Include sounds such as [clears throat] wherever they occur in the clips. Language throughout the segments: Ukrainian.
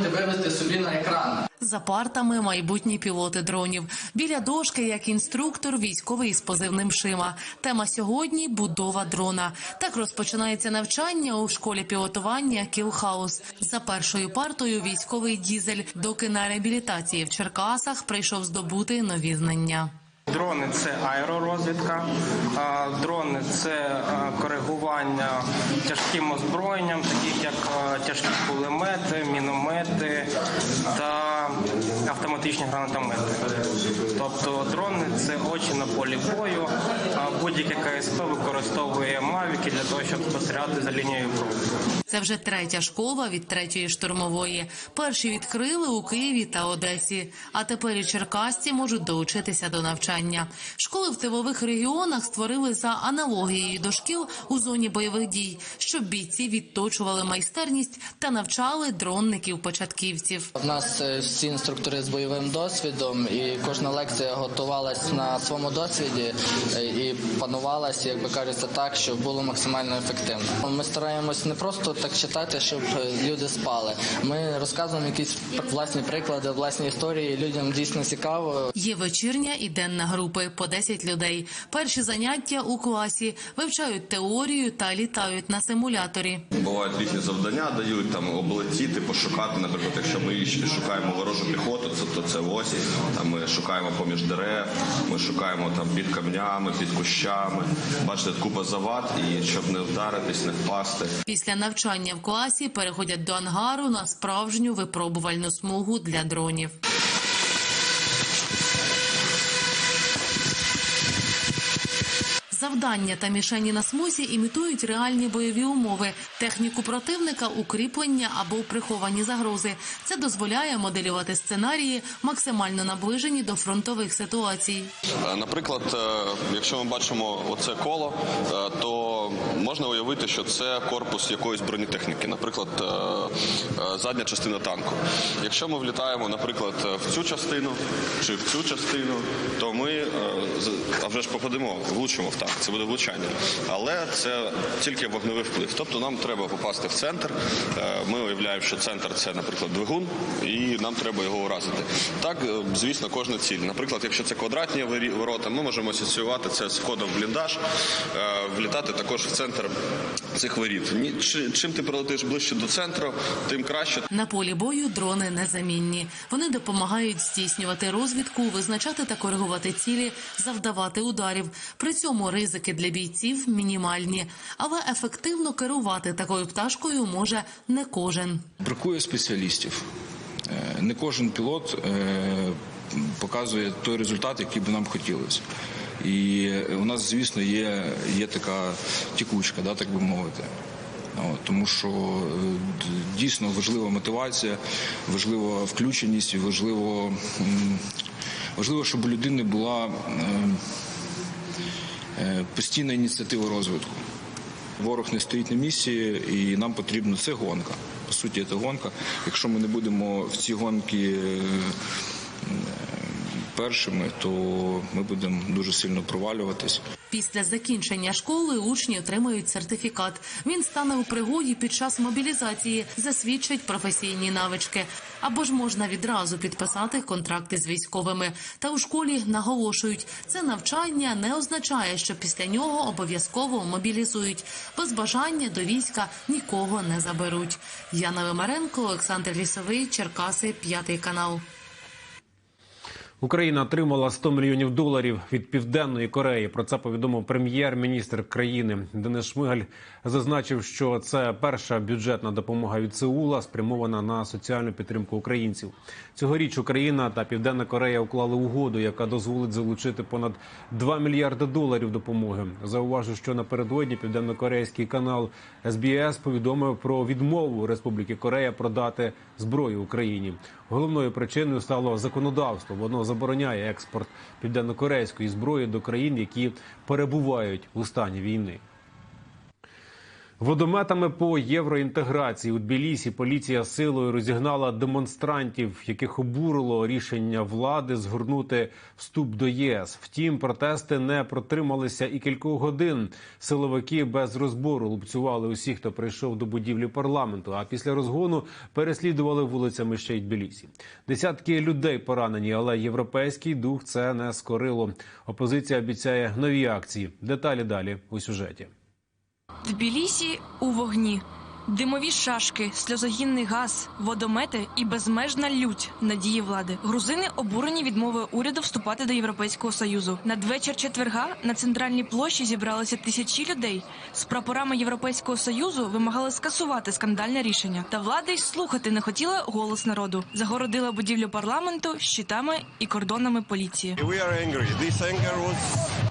можете вивести собі на екран. За партами майбутні пілоти дронів. Біля дошки, як інструктор, військовий з позивним Шима. Тема сьогодні будова дрона. Так розпочинається навчання у школі пілотування Кілхаус. За першою партою військовий дізель, доки на реабілітації в Черкасах прийшов здобути нові знання. Дрони це аеророзвідка, дрони це коригування тяжким озброєнням, таких як тяжкі кулемети, міномети та автоматичні гранатомети. Тобто дрони це очі на полі бою. Будь-яке КСП використовує мавіки для того, щоб спостерігати за лінією фронту. Це вже третя школа від третьої штурмової. Перші відкрили у Києві та Одесі. А тепер і черкасці можуть долучитися до навчання. Школи в тилових регіонах створили за аналогією до шкіл у зоні бойових дій, щоб бійці відточували майстерність та навчали дронників-початківців. У нас е, всі інструктори з бойовим досвідом, і кожна лекція готувалась на своєму досвіді е, і панувалась, як би кажеться, так, щоб було максимально ефективно. Ми стараємось не просто так читати, щоб е, люди спали. Ми розказуємо якісь власні приклади, власні історії. Людям дійсно цікаво. Є вечірня і денна групи по 10 людей. Перші заняття у класі вивчають теорію та літають на симуляторі. Бувають різні завдання, дають там облетіти, пошукати. Наприклад, якщо ми шукаємо ворожу піхоту, це то це ось. Там ми шукаємо поміж дерев, ми шукаємо там під камнями, під кущами. Бачите, купа завад, і щоб не вдаритись, не впасти. Після навчання в класі переходять до ангару на справжню випробувальну смугу для дронів. Завдання та мішені на смузі імітують реальні бойові умови, техніку противника, укріплення або приховані загрози. Це дозволяє моделювати сценарії, максимально наближені до фронтових ситуацій. Е, Наприклад, е, якщо ми бачимо оце коло, е, то можна уявити, що це корпус якоїсь бронетехніки, наприклад, задня частина танку. Якщо ми влітаємо, наприклад, в цю частину чи в цю частину, то ми а вже ж попадемо, влучимо в танк. Це буде влучання. Але це тільки вогневий вплив. Тобто нам треба попасти в центр. Е, Ми уявляємо, що центр це, наприклад, двигун, і нам треба його уразити. Так, е, звісно, кожна ціль. Наприклад, якщо це квадратні ворота, ми можемо асоціювати це з кодом бліндаж, е, влітати також в центр цих воріт. Чим ти прилетиш ближче до центру, тим краще. На полі бою дрони незамінні. Вони допомагають здійснювати розвідку, визначати та коригувати цілі, завдавати ударів. При цьому ризики для бійців мінімальні, але ефективно керувати такою пташкою може не кожен. Бракує спеціалістів. Е, Не кожен пілот е, показує той результат, який би нам хотілося. І у нас, звісно, є, є така тікучка, да, так би мовити. Тому що е, дійсно важлива мотивація, важлива включеність, важливо, важливо, щоб у людини була е, е, постійна ініціатива розвитку. Ворог не стоїть на місці, і нам потрібно це гонка. По суті, це гонка. Якщо ми не будемо в ці гонки першими, то ми будемо дуже сильно провалюватись. Після закінчення школи учні отримають сертифікат. Він стане у пригоді під час мобілізації, засвідчить професійні навички. Або ж можна відразу підписати контракти з військовими. Та у школі наголошують, це навчання не означає, що після нього обов'язково мобілізують. Без бажання до війська нікого не заберуть. Яна Вимаренко, Олександр Лісовий, Черкаси, п'ятий канал. Україна отримала 100 мільйонів доларів від південної Кореї. Про це повідомив прем'єр-міністр країни Денис Шмигаль. Зазначив, що це перша бюджетна допомога від Сеула, спрямована на соціальну підтримку українців. Цьогоріч Україна та Південна Корея уклали угоду, яка дозволить залучити понад 2 мільярди доларів допомоги. Зауважу, що напередодні південнокорейський канал СБС повідомив про відмову Республіки Корея продати зброю Україні. Головною причиною стало законодавство. Воно забороняє експорт південнокорейської зброї до країн, які перебувають у стані війни. Водометами по євроінтеграції у Тбілісі поліція силою розігнала демонстрантів, яких обурило рішення влади згорнути вступ до ЄС. Втім, протести не протрималися і кількох годин. Силовики без розбору лупцювали усіх, хто прийшов до будівлі парламенту. А після розгону переслідували вулицями ще й Тбілісі. Десятки людей поранені, але європейський дух це не скорило. Опозиція обіцяє нові акції. Деталі далі у сюжеті. Тбілісі у вогні. Димові шашки, сльозогінний газ, водомети і безмежна лють надії влади. Грузини обурені відмовою уряду вступати до Європейського союзу. Надвечір четверга на центральній площі зібралися тисячі людей. З прапорами Європейського союзу вимагали скасувати скандальне рішення. Та влада й слухати не хотіла голос народу. Загородила будівлю парламенту щитами і кордонами поліції. We are angry. This anger was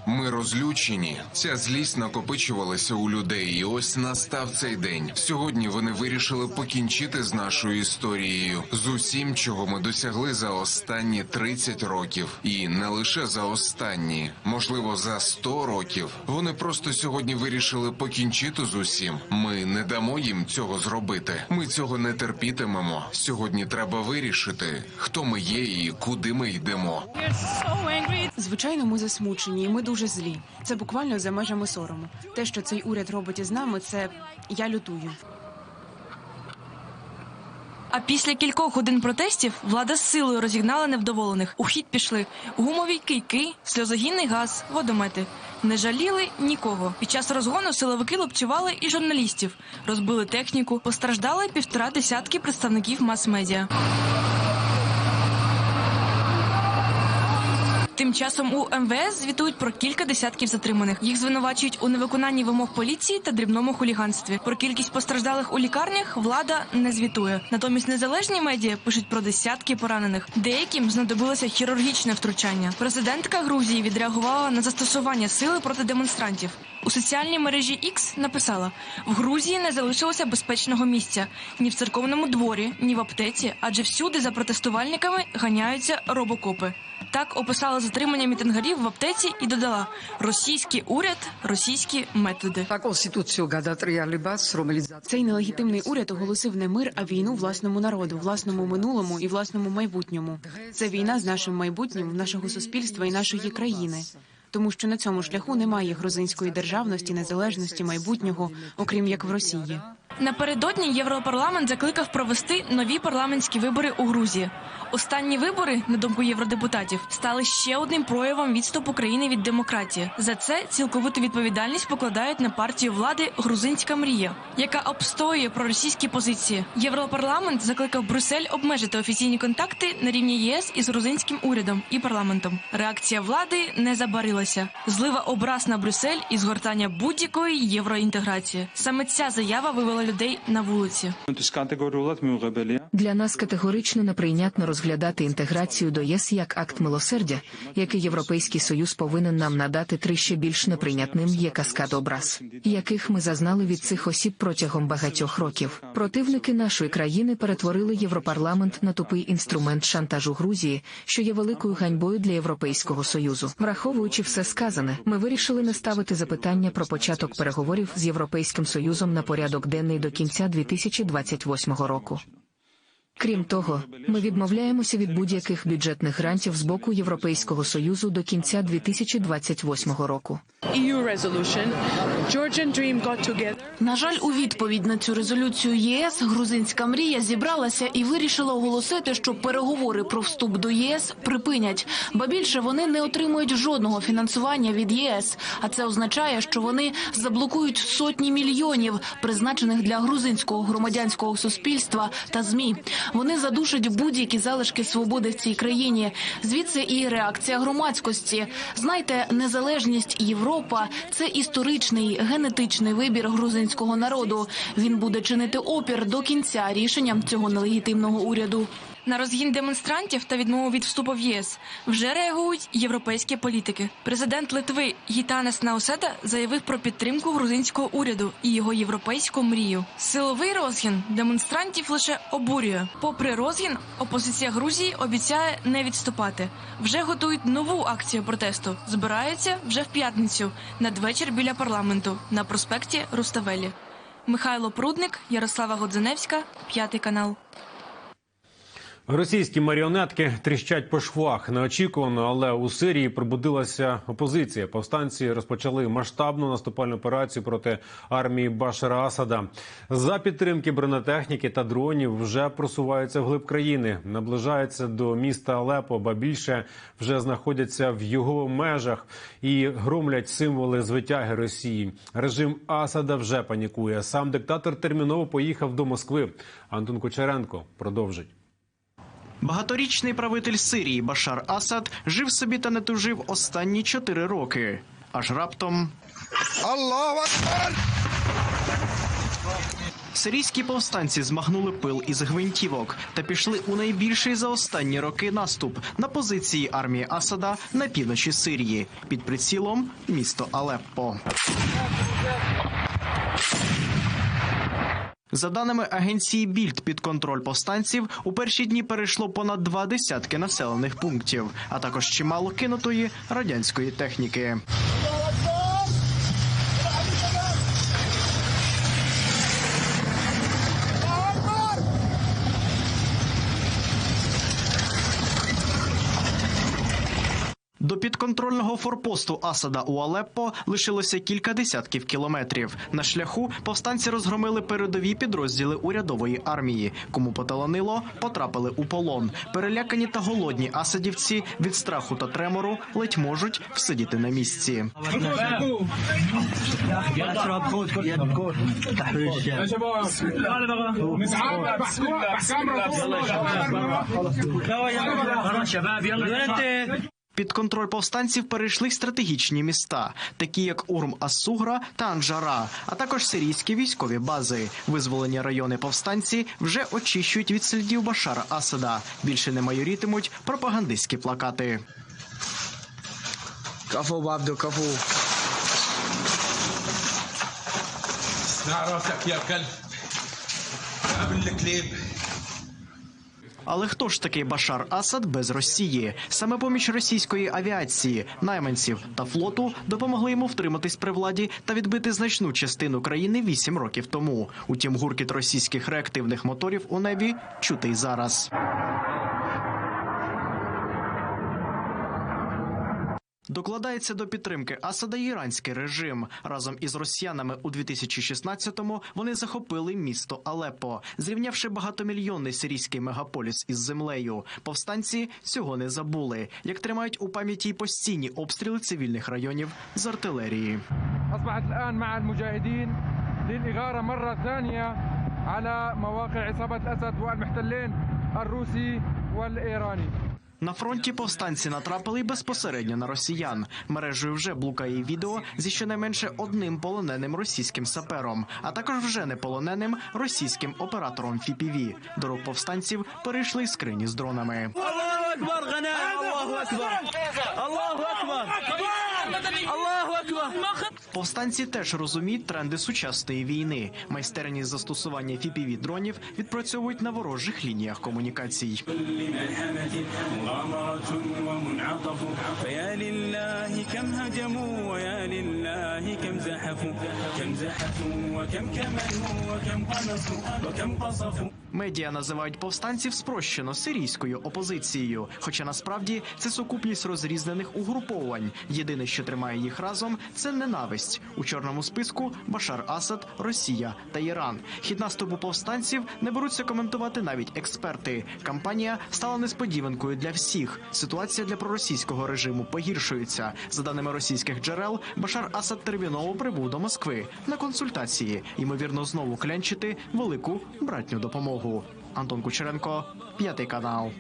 Ми розлючені. Ця злість накопичувалася у людей, і ось настав цей день. Сьогодні вони вирішили покінчити з нашою історією, з усім, чого ми досягли за останні 30 років, і не лише за останні, можливо, за 100 років. Вони просто сьогодні вирішили покінчити з усім. Ми не дамо їм цього зробити. Ми цього не терпітимемо. Сьогодні треба вирішити, хто ми є і куди ми йдемо. Звичайно, ми засмучені, ми дуже злі. Це буквально за межами сорому. Те, що цей уряд робить із нами, це я лютую. А після кількох годин протестів влада з силою розігнала невдоволених. У хід пішли гумові кийки, сльозогінний газ, водомети. Не жаліли нікого. Під час розгону силовики лупцювали і журналістів, розбили техніку, постраждали півтора десятки представників мас-медіа. Тим часом у МВС звітують про кілька десятків затриманих. Їх звинувачують у невиконанні вимог поліції та дрібному хуліганстві. Про кількість постраждалих у лікарнях влада не звітує. Натомість незалежні медіа пишуть про десятки поранених. Деяким знадобилося хірургічне втручання. Президентка Грузії відреагувала на застосування сили проти демонстрантів. У соціальній мережі X написала: в Грузії не залишилося безпечного місця ні в церковному дворі, ні в аптеці, адже всюди за протестувальниками ганяються робокопи. Так описала затримання мітингарів в аптеці і додала: російський уряд, російські методи. Цей нелегітимний уряд оголосив не мир, а війну власному народу, власному минулому і власному майбутньому. Це війна з нашим майбутнім, нашого суспільства і нашої країни. Тому що на цьому шляху немає грузинської державності, незалежності, майбутнього, окрім як в Росії. Напередодні Європарламент закликав провести нові парламентські вибори у Грузії. Останні вибори, на думку євродепутатів, стали ще одним проявом відступу країни від демократії. За це цілковиту відповідальність покладають на партію влади Грузинська мрія, яка обстоює проросійські позиції. Європарламент закликав Брюссель обмежити офіційні контакти на рівні ЄС із грузинським урядом і парламентом. Реакція влади не забарилася. Злива образ на Брюссель і згортання будь-якої євроінтеграції. Саме ця заява вивела людей на вулиці. Для нас категорично неприйнятно розглядати інтеграцію до ЄС як акт милосердя, який Європейський Союз повинен нам надати три ще більш неприйнятним є каскад образ, яких ми зазнали від цих осіб протягом багатьох років. Противники нашої країни перетворили Європарламент на тупий інструмент шантажу Грузії, що є великою ганьбою для Європейського союзу. Враховуючи все сказане, ми вирішили не ставити запитання про початок переговорів з Європейським Союзом на порядок денний до кінця 2028 року. Крім того, ми відмовляємося від будь-яких бюджетних грантів з боку Європейського союзу до кінця 2028 року. На жаль, у відповідь на цю резолюцію ЄС грузинська мрія зібралася і вирішила оголосити, що переговори про вступ до ЄС припинять, ба більше вони не отримують жодного фінансування від ЄС. А це означає, що вони заблокують сотні мільйонів, призначених для грузинського громадянського суспільства та змі. Вони задушать будь-які залишки свободи в цій країні. Звідси і реакція громадськості. Знайте, незалежність Європа це історичний генетичний вибір грузинського народу. Він буде чинити опір до кінця рішенням цього нелегітимного уряду. На розгін демонстрантів та відмову від вступу в ЄС вже реагують європейські політики. Президент Литви Гітанес Науседа заявив про підтримку грузинського уряду і його європейську мрію. Силовий розгін демонстрантів лише обурює. Попри розгін, опозиція Грузії обіцяє не відступати. Вже готують нову акцію протесту. Збираються вже в п'ятницю надвечір біля парламенту на проспекті Руставелі. Михайло Прудник, Ярослава Годзиневська, п'ятий канал. Російські маріонетки тріщать по швах неочікувано, але у Сирії пробудилася опозиція. Повстанці розпочали масштабну наступальну операцію проти армії Башара Асада. За підтримки бронетехніки та дронів вже просуваються вглиб країни, наближаються до міста Алепо, ба більше вже знаходяться в його межах і громлять символи звитяги Росії. Режим Асада вже панікує. Сам диктатор терміново поїхав до Москви. Антон Кучеренко продовжить. Багаторічний правитель Сирії Башар Асад жив собі та не тужив останні чотири роки. Аж раптом Аллаху Акбар! сирійські повстанці змахнули пил із гвинтівок та пішли у найбільший за останні роки наступ на позиції армії Асада на півночі Сирії під прицілом місто Алеппо. За даними агенції Більд, під контроль повстанців у перші дні перейшло понад два десятки населених пунктів, а також чимало кинутої радянської техніки. До підконтрольного форпосту Асада у Алеппо лишилося кілька десятків кілометрів. На шляху повстанці розгромили передові підрозділи урядової армії. Кому поталанило, потрапили у полон. Перелякані та голодні асадівці від страху та тремору ледь можуть всидіти на місці. Під контроль повстанців перейшли й стратегічні міста, такі як Урм Ас-Сугра та Анжара, а також сирійські військові бази. Визволені райони повстанці вже очищують від слідів Башара Асада. Більше не майорітимуть пропагандистські плакати. كفو بابدو كفو اسمع راسك يا كلب قبل الكليب але хто ж такий Башар Асад без Росії? Саме поміч російської авіації, найманців та флоту допомогли йому втриматись при владі та відбити значну частину країни вісім років тому. Утім, гуркіт російських реактивних моторів у небі чути й зараз. Докладається до підтримки Асада іранський режим. Разом із росіянами у 2016-му вони захопили місто Алеппо, зрівнявши багатомільйонний сирійський мегаполіс із землею. Повстанці цього не забули, як тримають у пам'яті й постійні обстріли цивільних районів з артилерії. أصبحت الآن مع المجاهدين للإغارة مرة ثانية على مواقع عصابة الأسد والمحتلين الروسي والإيراني на фронті повстанці натрапили безпосередньо на росіян. Мережею вже блукає відео зі щонайменше одним полоненим російським сапером, а також вже не полоненим російським оператором ФІПІВІ. До рук повстанців перейшли скрині з дронами. الله اكبر غناء الله اكبر الله اكبر الله اكبر Повстанці теж розуміють тренди сучасної війни. Майстерні застосування фіпіві дронів відпрацьовують на ворожих лініях комунікацій. زحفوا كم زحفوا وكم كمنوا وكم قنصوا وكم قصفوا Медіа називають повстанців спрощено сирійською опозицією. Хоча насправді це сукупність розрізнених угруповань. Єдине, що тримає їх разом, це ненависть. У чорному списку Башар Асад, Росія та Іран. Хід наступу повстанців не беруться коментувати навіть експерти. Кампанія стала несподіванкою для всіх. Ситуація для проросійського режиму погіршується. За даними російських джерел, Башар Асад терміново прибув до Москви на консультації. Ймовірно, знову клянчити велику братню допомогу. Антон Кучеренко, п'ятий канал.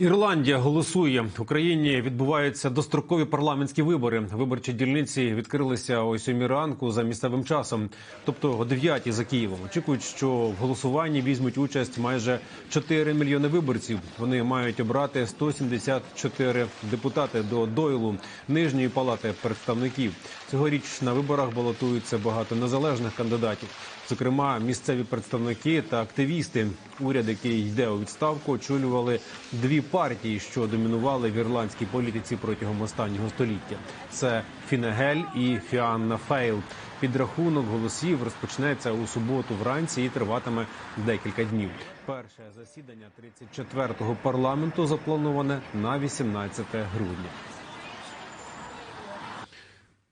Ірландія голосує в Україні. Відбуваються дострокові парламентські вибори. Виборчі дільниці відкрилися о 7 ранку за місцевим часом, тобто о 9 за Києвом. Очікують, що в голосуванні візьмуть участь майже 4 мільйони виборців. Вони мають обрати 174 депутати до дойлу нижньої палати представників. Цьогоріч на виборах балотуються багато незалежних кандидатів. Зокрема, місцеві представники та активісти. Уряд, який йде у відставку, очолювали дві партії, що домінували в ірландській політиці протягом останнього століття. Це Фінегель і Фіанна Фейл. Підрахунок голосів розпочнеться у суботу вранці і триватиме декілька днів. Перше засідання 34-го парламенту заплановане на 18 грудня.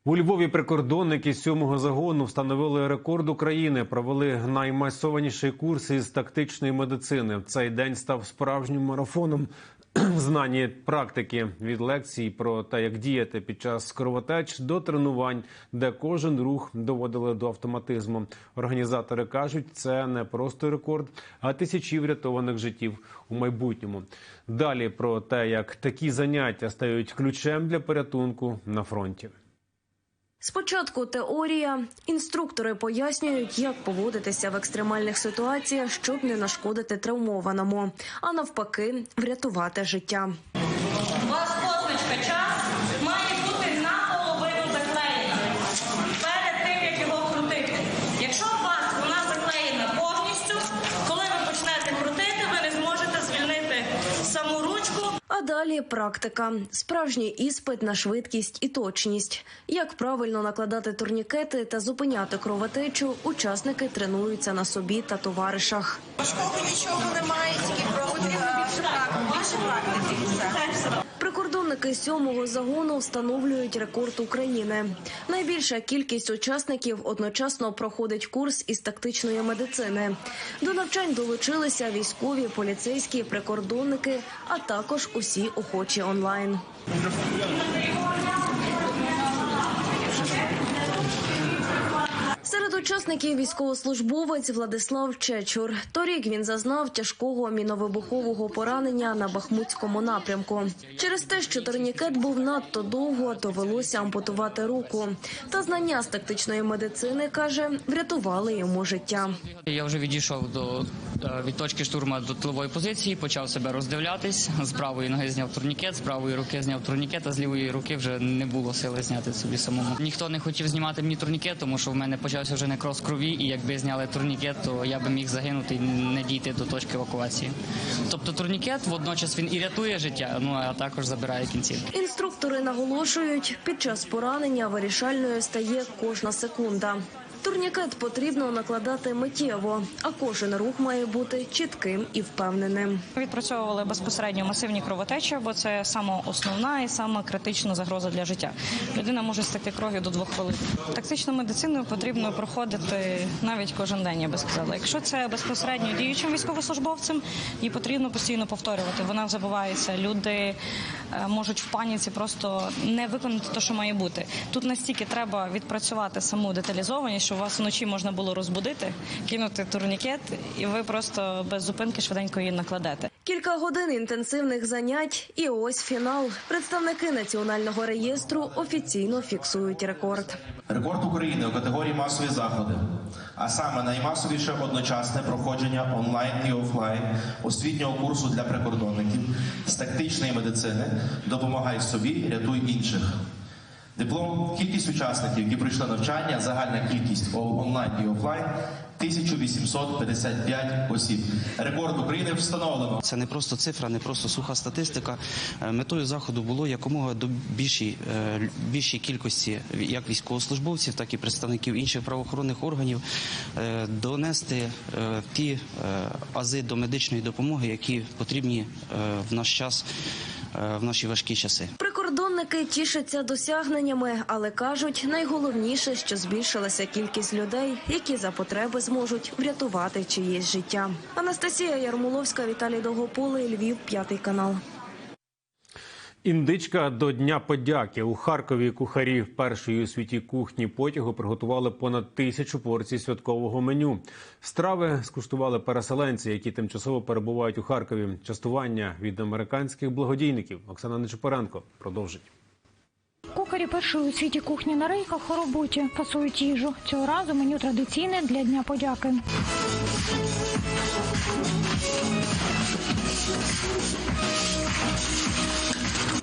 У Львові прикордонники сьомого загону встановили рекорд України. Провели наймасованіший курс із тактичної медицини. Цей день став справжнім марафоном. [clears throat] в Знані практики від лекцій про те, як діяти під час кровотеч до тренувань, де кожен рух доводили до автоматизму. Організатори кажуть, це не просто рекорд, а тисячі врятованих життів у майбутньому. Далі про те, як такі заняття стають ключем для порятунку на фронті. Спочатку теорія. Інструктори пояснюють, як поводитися в екстремальних ситуаціях, щоб не нашкодити травмованому, а навпаки, врятувати життя. Далі практика, справжній іспит на швидкість і точність. Як правильно накладати турнікети та зупиняти кровотечу, учасники тренуються на собі та товаришах. Важкого нічого немає, тільки потрібно більше практики. Прикордонники сьомого загону встановлюють рекорд України. Найбільша кількість учасників одночасно проходить курс із тактичної медицини. До навчань долучилися військові, поліцейські, прикордонники, а також усі охочі онлайн. Серед учасників військовослужбовець Владислав Чечур. Торік він зазнав тяжкого міновибухового поранення на Бахмутському напрямку. Через те, що турнікет був надто довго, довелося ампутувати руку. Та знання з тактичної медицини каже, врятували йому життя. Я вже відійшов до е, від точки штурму до тилової позиції, почав себе роздивлятись. З правої ноги зняв турнікет, з правої руки зняв турнікет, а з лівої руки вже не було сили зняти собі самому. Ніхто не хотів знімати мені турнікет, тому що в мене почався вже некроз крові, і якби зняли турнікет, то я би міг загинути і не дійти до точки евакуації. Тобто турнікет водночас він і рятує життя, ну а також забирає кінцівки. Інструктори наголошують, під час поранення вирішальною стає кожна секунда. Турнікет потрібно накладати миттєво, а кожен рух має бути чітким і впевненим. Відпрацьовували безпосередньо масивні кровотечі, бо це саме основна і саме критична загроза для життя. Людина може стекти кров'ю до двох хвилин. Тактичну медицину потрібно проходити навіть кожен день. Я би сказала. Якщо це безпосередньо діючим військовослужбовцем, її потрібно постійно повторювати. Вона забувається. Люди е, можуть в паніці просто не виконати те, що має бути. Тут настільки треба відпрацювати саму деталізованість, що вас вночі можна було розбудити, кинути турнікет, і ви просто без зупинки швиденько її накладете. Кілька годин інтенсивних занять, і ось фінал. Представники національного реєстру офіційно фіксують рекорд. Рекорд України у категорії масові заходи, а саме наймасовіше одночасне проходження онлайн і офлайн освітнього курсу для прикордонників з тактичної медицини Допомагай собі, рятуй інших. Диплом, кількість учасників, які пройшли навчання, загальна кількість онлайн і офлайн 1855 осіб. Рекорд України встановлено. Це не просто цифра, не просто суха статистика. Е, Метою заходу було якомога до більшій, е, більшій кількості як військовослужбовців, так і представників інших правоохоронних органів е, донести ті ази до медичної допомоги, які потрібні в наш час, в наші важкі часи. Прикордонники тішаться досягненнями, але кажуть, найголовніше, що збільшилася кількість людей, які за потреби зможуть врятувати чиєсь життя. Анастасія Ярмоловська, Віталій Довгополий, Львів, п'ятий канал. Індичка до Дня подяки у Харкові кухарі першої у світі кухні потягу приготували понад тисячу порцій святкового меню. Страви скуштували переселенці, які тимчасово перебувають у Харкові. Частування від американських благодійників. Оксана Нечипоренко продовжить. Кухарі першої у світі кухні на рейках у роботі фасують їжу. Цього разу меню традиційне для Дня подяки.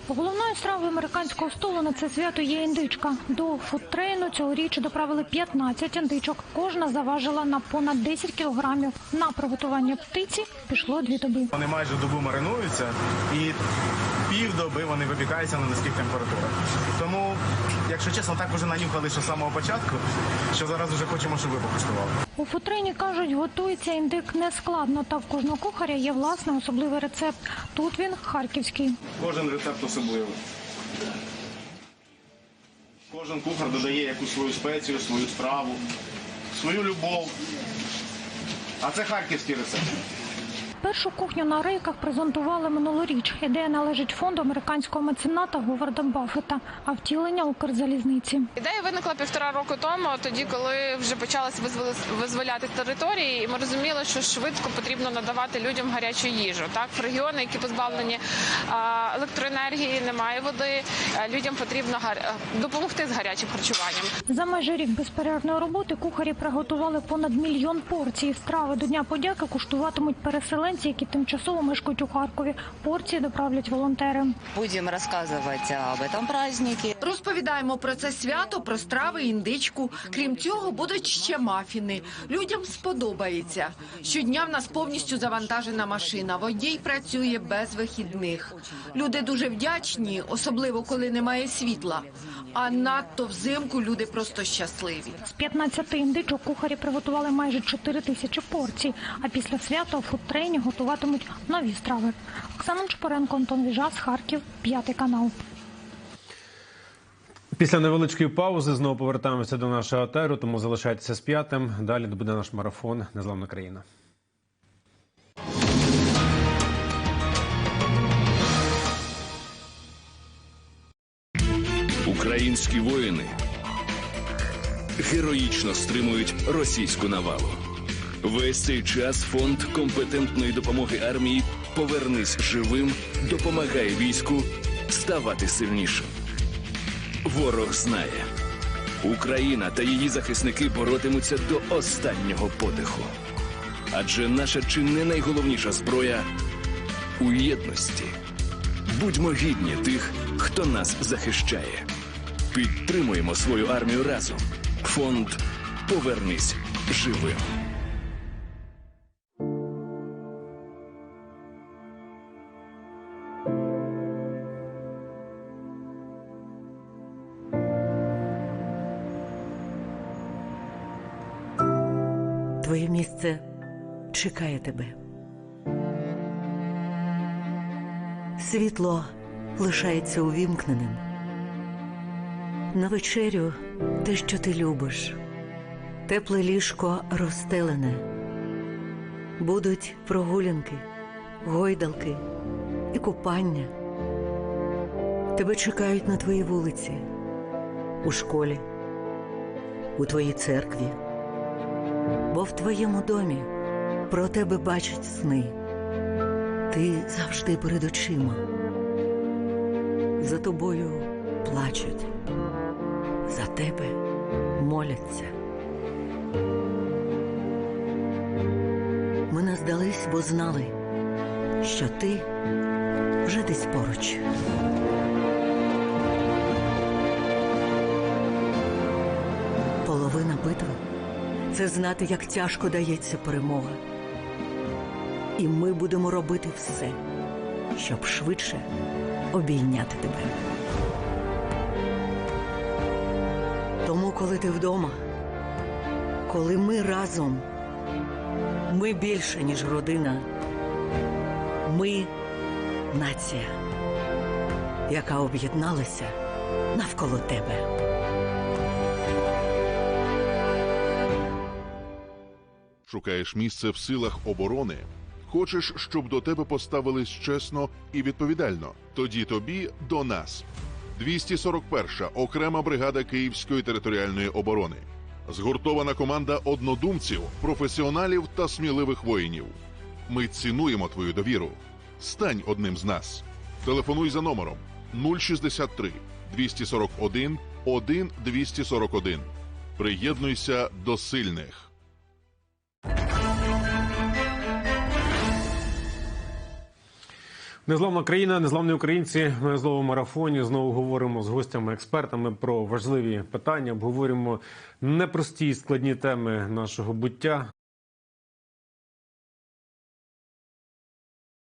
Головною стравою американського столу на це свято є індичка. До фудтрейну цьогоріч доправили 15 індичок. Кожна заважила на понад 10 кілограмів. На приготування птиці пішло дві доби. Вони майже добу маринуються і півдоби вони випікаються на низьких температурах. Тому, якщо чесно, так уже нанюхали ще з самого початку, що зараз вже хочемо, щоб ви покуштували. У футрейні кажуть, готується індик нескладно, та в кожного кухаря є власний особливий рецепт. Тут він харківський. Кожен рецепт особливий. Кожен кухар додає якусь свою спецію, свою страву, свою любов. А це харківський рецепт. Першу кухню на рейках презентували минулоріч. Ідея належить фонду американського мецената Говарда Баффета, а втілення Укрзалізниці. Ідея виникла півтора року тому, тоді, коли вже почалися визволи- визволяти території, і ми розуміли, що швидко потрібно надавати людям гарячу їжу. Так, в регіони, які позбавлені електроенергії, немає води. Людям потрібно допомогти з гарячим харчуванням. За майже рік безперервної роботи кухарі приготували понад мільйон порцій. Страви до Дня подяки куштуватимуть переселенці, які тимчасово мешкають у Харкові. Порції доправлять волонтери. Будем рассказывать об этом празднике. Розповідаємо про це свято, про страви, індичку. Крім цього, будуть ще мафіни. Людям сподобається. Щодня в нас повністю завантажена машина. Водій працює без вихідних. Люди дуже вдячні, особливо коли немає світла. А надто взимку люди просто щасливі. З 15 індичок кухарі приготували майже 4 тисячі порцій. А після свята у фудтрейні готуватимуть нові страви. Оксана Чпоренко, Антон Віжас, Харків, п'ятий канал. Після невеличкої паузи знову повертаємося до нашого етеру, тому залишайтеся з п'ятим. Далі буде наш марафон Незламна країна. Українські воїни героїчно стримують російську навалу. Весь цей час фонд компетентної допомоги армії Повернись живим допомагає війську ставати сильнішим. Ворог знає, Україна та її захисники боротимуться до останнього подиху. Адже наша чи не найголовніша зброя у єдності. Будьмо гідні тих, хто нас захищає. Підтримуємо свою армію разом. Фонд Повернись живим. Чекає тебе. Світло лишається увімкненим. На вечерю те, що ти любиш, тепле ліжко розстелене. Будуть прогулянки, гойдалки і купання. Тебе чекають на твоїй вулиці, у школі, у твоїй церкві. Бо в твоєму домі про тебе бачать сни. Ти завжди перед очима. За тобою плачуть, за тебе моляться. Ми не здались, бо знали, що ти вже десь поруч. Половина битви це знати, як тяжко дається перемога. І ми будемо робити все, щоб швидше обійняти тебе. Тому, коли ти вдома, коли ми разом, ми більше, ніж родина, ми нація, яка об'єдналася навколо тебе. Шукаєш місце в силах оборони? Хочеш, щоб до тебе поставились чесно і відповідально? Тоді тобі до нас. 241-ша окрема бригада Київської територіальної оборони. Згуртована команда однодумців, професіоналів та сміливих воїнів. Ми цінуємо твою довіру. Стань одним з нас. Телефонуй за номером 063 241 1 241. Приєднуйся до сильних. Незламна країна, незламні українці. Ми знову марафоні. Знову говоримо з гостями, експертами про важливі питання. Обговорюємо непрості і складні теми нашого буття.